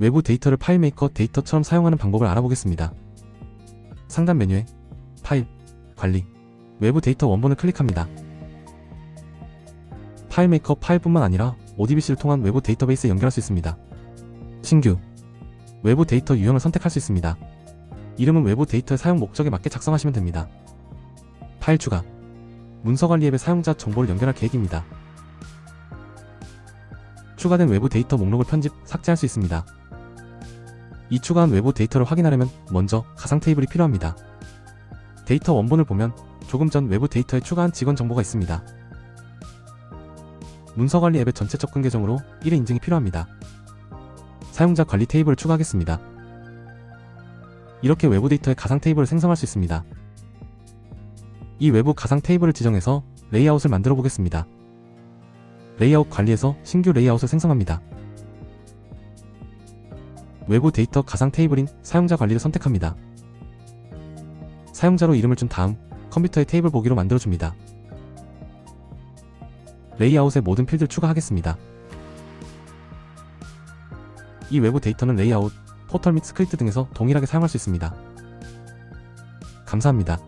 외부 데이터를 파일 메이커 데이터처럼 사용하는 방법을 알아보겠습니다. 상단 메뉴에 파일, 관리, 외부 데이터 원본을 클릭합니다. 파일 메이커 파일뿐만 아니라 ODBC를 통한 외부 데이터베이스에 연결할 수 있습니다. 신규 외부 데이터 유형을 선택할 수 있습니다. 이름은 외부 데이터의 사용 목적에 맞게 작성하시면 됩니다. 파일 추가 문서 관리 앱의 사용자 정보를 연결할 계획입니다. 추가된 외부 데이터 목록을 편집, 삭제할 수 있습니다. 이 추가한 외부 데이터를 확인하려면 먼저 가상 테이블이 필요합니다. 데이터 원본을 보면 조금 전 외부 데이터에 추가한 직원 정보가 있습니다. 문서 관리 앱의 전체 접근 계정으로 1회 인증이 필요합니다. 사용자 관리 테이블을 추가하겠습니다. 이렇게 외부 데이터의 가상 테이블을 생성할 수 있습니다. 이 외부 가상 테이블을 지정해서 레이아웃을 만들어 보겠습니다. 레이아웃 관리에서 신규 레이아웃을 생성합니다. 외부 데이터 가상 테이블인 사용자 관리를 선택합니다. 사용자로 이름을 준 다음 컴퓨터의 테이블 보기로 만들어줍니다. 레이아웃의 모든 필드를 추가하겠습니다. 이 외부 데이터는 레이아웃, 포털 및 스크립트 등에서 동일하게 사용할 수 있습니다. 감사합니다.